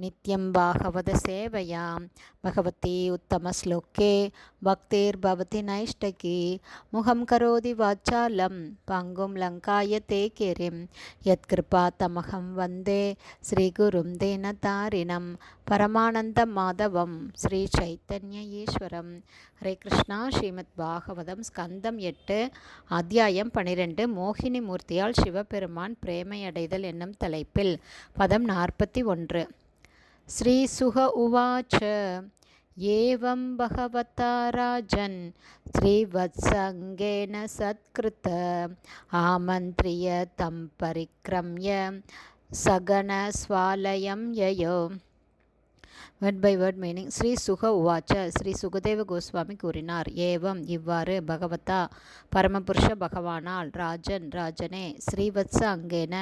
नित्यं भागवतसेवयां भगवती उत्तमश्लोके भक्तिर्भवति नैष्टकी मुखं करोति वाचालं पङ्गुं लङ्कायते किरिं यत्कृपातमहं वन्दे श्रीगुरुं देनतारिणं परमानन्दं माधवं श्रीचैतन्य ஈஸ்வரம் ஹரே கிருஷ்ணா ஸ்ரீமத் பாகவதம் ஸ்கந்தம் எட்டு அத்தியாயம் பனிரெண்டு மோகினி மூர்த்தியால் சிவபெருமான் பிரேமையடைதல் என்னும் தலைப்பில் பதம் நாற்பத்தி ஒன்று ஸ்ரீ சுக உவாச்ச. ஏவம் பகவதா ராஜன். ஸ்ரீவத்சங்கேன சத்கிருத ஆமந்திரிய தம் பரிக்ரம்ய சகனஸ்வாலயம் யயோ. Word by word meaning Shri Shuka உவாச்ச ஸ்ரீ சுகதேவ கோஸ்வாமி கூறினார். ஏவம் இவ்வாறு பகவதா பரமபுருஷ பகவானால் ராஜன் ராஜனே ஸ்ரீவத்ச அங்கேன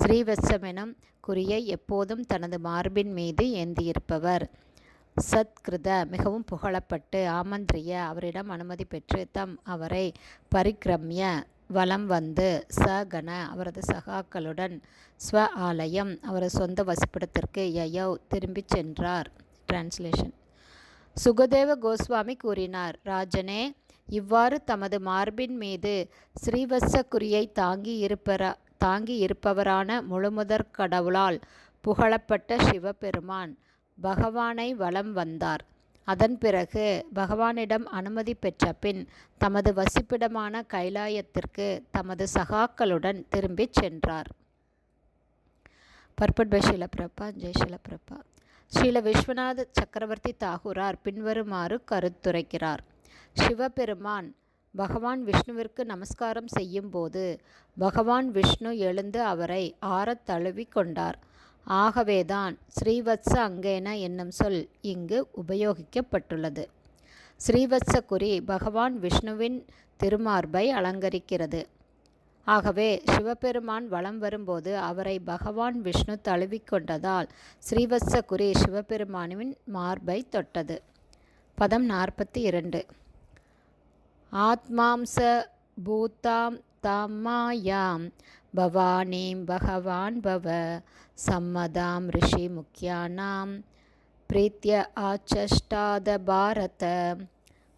ஸ்ரீவத்சமெனும் குறியை எப்போதும் தனது மார்பின் மீது ஏந்தியிருப்பவர். சத்கிருத மிகவும் புகழப்பட்டு ஆமந்திரிய அவரிடம் அனுமதி பெற்று தம் அவரை பரிக்ரமிய வலம் வந்து சகன அவரது சகாக்களுடன் ஸ்வ ஆலயம் அவரது சொந்த வசிப்பிடத்திற்கு யயவ் திரும்பிச் சென்றார். டிரான்ஸ்லேஷன் சுகதேவ கோஸ்வாமி கூறினார் ராஜனே இவ்வாறு தமது மார்பின் மீது ஸ்ரீவத்ச குறியை தாங்கி இருப்பர தாங்கி இருப்பவரான முழுமுதற் கடவுளால் புகழப்பட்ட சிவபெருமான் பகவானை வலம் வந்தார். அதன் பிறகு பகவானிடம் அனுமதி பெற்ற பின் தமது வசிப்பிடமான கைலாயத்திற்கு தமது சகாக்களுடன் திரும்பிச் சென்றார். பர்பட் பை ஷீலப்பிரப்பா ஜெய் ஸ்ரீல விஸ்வநாத சக்கரவர்த்தி தாகூரார் பின்வருமாறு கருத்துரைக்கிறார். சிவபெருமான் பகவான் விஷ்ணுவிற்கு நமஸ்காரம் செய்யும்போது பகவான் விஷ்ணு எழுந்து அவரை ஆறத் தழுவி கொண்டார். ஆகவேதான் ஸ்ரீவத்ச அங்கேன என்னும் சொல் இங்கு உபயோகிக்கப்பட்டுள்ளது. ஸ்ரீவத்ச குறி பகவான் விஷ்ணுவின் திருமார்பை அலங்கரிக்கிறது. ஆகவே சிவபெருமான் வலம் வரும்போது அவரை பகவான் விஷ்ணு தழுவிக்கொண்டதால் ஸ்ரீவத்ச குறி சிவபெருமானின் மார்பை தொட்டது. பதம் நாற்பத்தி இரண்டு ஆத்மாம்ச பூத்தாம் தமாயாம் பவானீம் பகவான் பவ சம்மதாம் ரிஷி முக்கியானாம் பிரீத்திய ஆச்சஷ்டாத பாரத.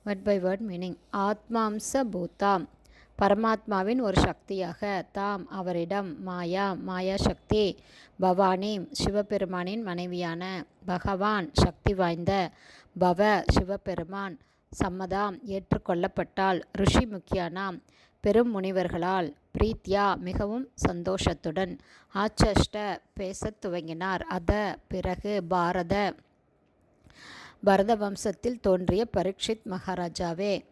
வேர்ட் பை வேர்ட் மீனிங் ஆத்மாம்ச பூத்தாம் பரமாத்மாவின் ஒரு சக்தியாக தாம் அவரிடம் மாயா மாயா சக்தி பவானி சிவபெருமானின் மனைவியான பகவான் சக்தி வாய்ந்த பவ சிவபெருமான் சம்மதாம் ஏற்றுக்கொள்ளப்பட்டால் ருஷி முக்கியானாம் பெரும் முனிவர்களால் பிரீத்யா மிகவும் சந்தோஷத்துடன் ஆச்சஷ்ட பேசத் துவங்கினார். அத பிறகு பாரத பரத வம்சத்தில் தோன்றிய பரீட்சித் மகாராஜாவே.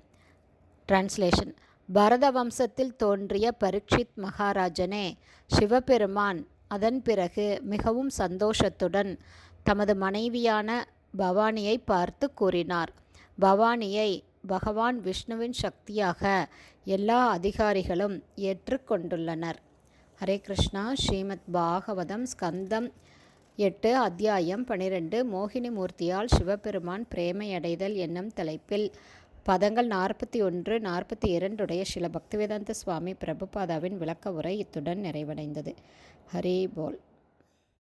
டிரான்ஸ்லேஷன் பரத வம்சத்தில் தோன்றிய பரீட்சித் மகாராஜனே சிவபெருமான் அதன் பிறகு மிகவும் சந்தோஷத்துடன் தமது மனைவியான பவானியை பார்த்து கூறினார். பவானியை பகவான் விஷ்ணுவின் சக்தியாக எல்லா அதிகாரிகளும் ஏற்றுக்கொண்டுள்ளனர் ஹரே கிருஷ்ணா. ஸ்ரீமத் பாகவதம் ஸ்கந்தம் எட்டு அத்தியாயம் பனிரெண்டு. மோகினி மூர்த்தியால் சிவபெருமான் பிரேமையடைதல் என்னும் தலைப்பில் பதங்கள் நாற்பத்தி ஒன்று நாற்பத்தி இரண்டுடைய சில பக்திவேதாந்த சுவாமி பிரபுபாதாவின் விளக்க உரை இத்துடன் நிறைவடைந்தது. ஹரி போல்.